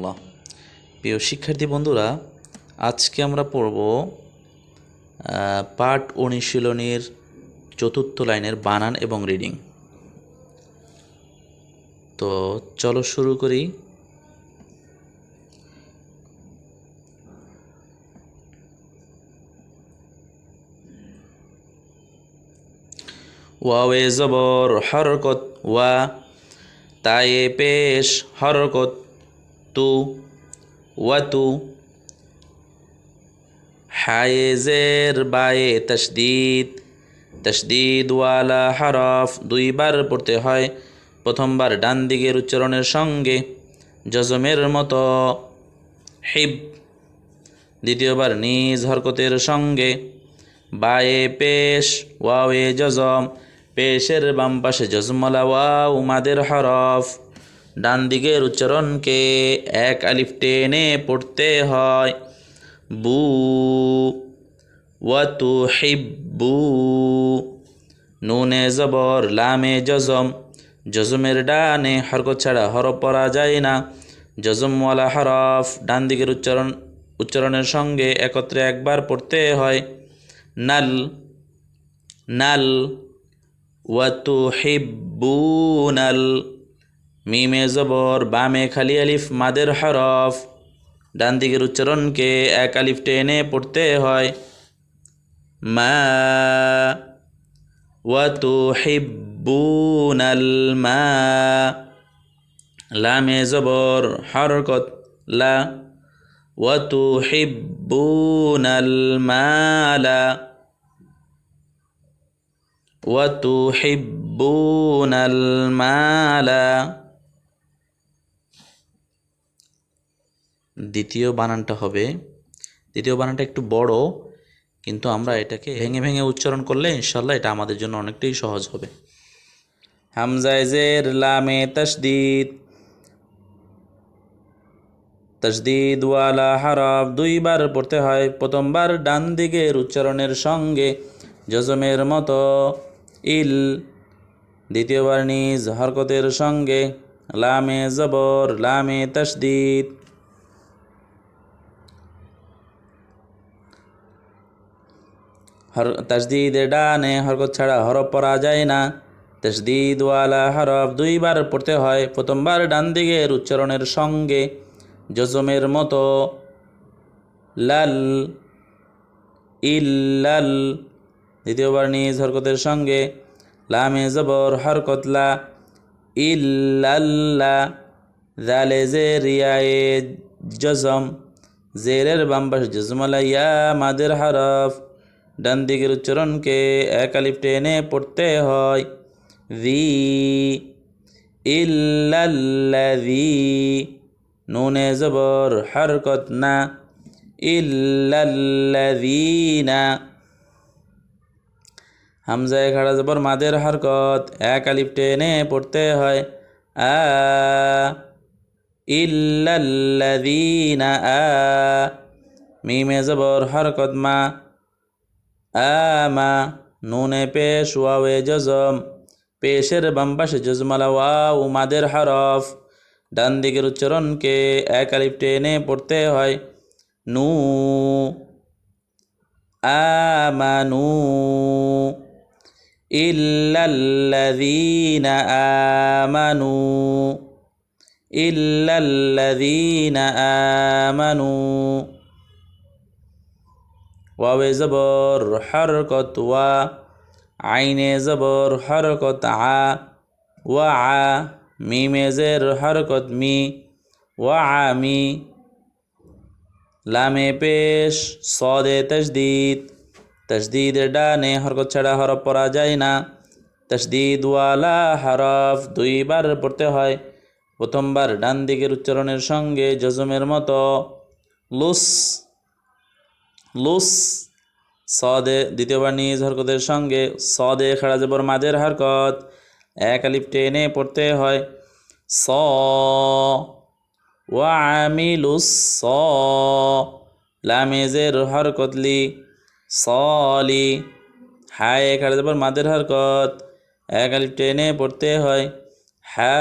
আল্লাহ প্রিয় শিক্ষার্থী বন্ধুরা, আজকে আমরা পড়ব পাঠ অনুশীলনীর চতুর্থ লাইনের বানান এবং রিডিং। তো চলো শুরু করি। ওয়াওয়ে জবর হরকত, ওয়া তায়ে পেশ হরকত তু ওয়াতু হায়েজের বায়ে তসদিদ তসদিদ ওয়ালা হরফ দুইবার পড়তে হয়। প্রথমবার ডান দিকের উচ্চারণের সঙ্গে জজমের মতো হিব, দ্বিতীয়বার নিজ হরকতের সঙ্গে বায়ে পেশ, ওয়াওয়ে জজম পেশের বাম পাশে জজমলা ওয়াও, মাদের হরফ। ডান দিকের উচ্চারণকে এক আলিফ টেনে পড়তে হয়। বু ওয়াতু হিব্বু নুনে জবর, লামে জজম। জজমের ডানে হরকত ছাড়া হরফ পড়া যায় না। জজমওয়ালা হরফ ডান দিকের উচ্চারণ, উচ্চারণের সঙ্গে একত্রে একবার পড়তে হয়। নাল নাল ওয়াতু হিব্বুনাল মিমে জবর, বামে খালি আলিফ, মাদের হরফ। ডান দিকের উচ্চারণকে এক আলিফ টেনে পড়তে হয়। মা ওয়াতু হিব্বুনাল মা। লামে জবর, হরকত, লা। ওয়াতু হিব্বুনাল মালা। ওয়াতু হিব্বুনাল দ্বিতীয় বানানটা হবে। দ্বিতীয় বানানটা একটু বড়, কিন্তু আমরা এটাকে ভেঙে ভেঙে উচ্চারণ করলে ইনশাল্লাহ এটা আমাদের জন্য অনেকটাই সহজ হবে। হামজাইজের লামে তসদিদ তসদিদ ওয়ালা হরফ দুইবার পড়তে হয় প্রথমবার ডান দিকের উচ্চারণের সঙ্গে জজমের মতো। ইল, দ্বিতীয়বার নিজ হরকতের সঙ্গে, লামে জবর, লামে তসদিদ হর তসদিদের ডানে, হরকত ছাড়া হরফ পড়া যায় না। ওয়ালা হরফ দুইবার পড়তে হয়, প্রথমবার ডান দিকের উচ্চারণের সঙ্গে। জজমের মতো, লাল, ইল্লাল, দ্বিতীয়বার নিজ হরকতের সঙ্গে। লামে জবর হরকতলা ইল্লাল্লা, জালে জে রিয়ায়ে জজম জেরের বাম পাশে জজমালা ইয়া মাদের হরফ। ডান দিকের উচ্চারণকে এক আলিফ পড়তে হয়। রি ইল্লাল্লাযী নুনে জবর হরকত না। ইল্লাল্লাযীনা হামজায় খাড়া জবর মাদের হরকত এক টেনে পড়তে হয়। আ ইল্লাল্লাযীনা আ মিমে জবর হরকত মা। আমা নুনে পেশ ওয়াওয়ে জজম পেশের বাম পাশে জজমালা ওয়াও মাদের হরফ ডান দিকের উচ্চারণকে এক টেনে পড়তে হয় নু আমানু ইল্লাল্লাযীনা আমানু ইল্লাল্লাযীনা আমানু ওয়াবে জবর, হরকত ওয়া, আইনে জবর, হরকত আ, ওয়া আ, মিমে জের, হরকত মি, ওয়া আমি লামে পেশ, সদে তসদিদ তসদিদের ডানে হরকত ছাড়া হরফ পরা যায় না তসদিদ ওয়ালা হরফ দুইবার পড়তে হয়, প্রথমবার ডান দিকের উচ্চারণের সঙ্গে জজমের মতো, লুস লুস সদে দ্বিতীয়বার নিজ হরকতের সঙ্গে সদে খেড়া যাবর মাঝের হরকত। এক আলিপ টেনে পড়তে হয়। স। ও আমি লুস স লামেজের হরকতলি সলি হায় খেড়া যাবর মাদের হরকত। এক আলিপ টেনে পড়তে হয়। হ্যা।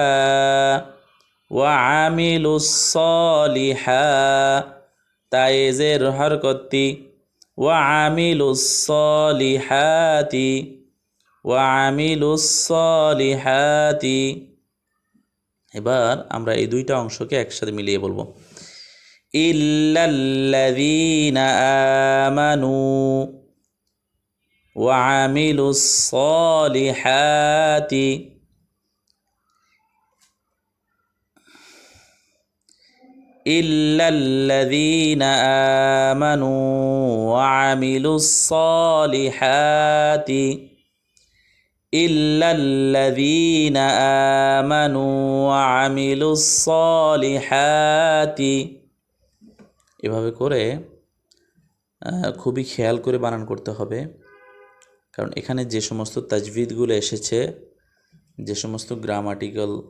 লুস সলি হ্যা। তাইজের হরকতি ওয়া আমিলুসলিহাতি ওয়া আমিলুসলিহাতি এবার আমরা এই দুইটা অংশকে একসাথে মিলিয়ে বলব। ইল্লাল্লাযীনা আমানু ওয়া আমিলুসলিহাতি إلا الذين آمنوا وعملوا الصالحات إلا الذين آمنوا وعملوا الصالحات এভাবে করে আহ, খুবই খেয়াল করে বানান করতে হবে কারণ এখানে যে সমস্ত তাজভিদগুলো এসেছে যে সমস্ত গ্রামাটিক্যাল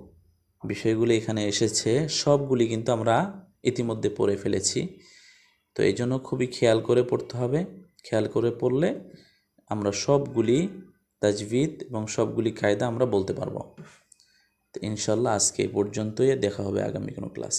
বিষয়গুলো এখানে এসেছে সবগুলি কিন্তু আমরা ইতিমধ্যে পড়ে ফেলেছি। তো এই জন্য খুবই খেয়াল করে পড়তে হবে। খেয়াল করে পড়লে আমরা সবগুলি তাজবিদ এবং সবগুলি কায়দা আমরা বলতে পারব। তো ইনশাল্লাহ আজকে এই পর্যন্তই। দেখা হবে আগামী কোনো ক্লাসে।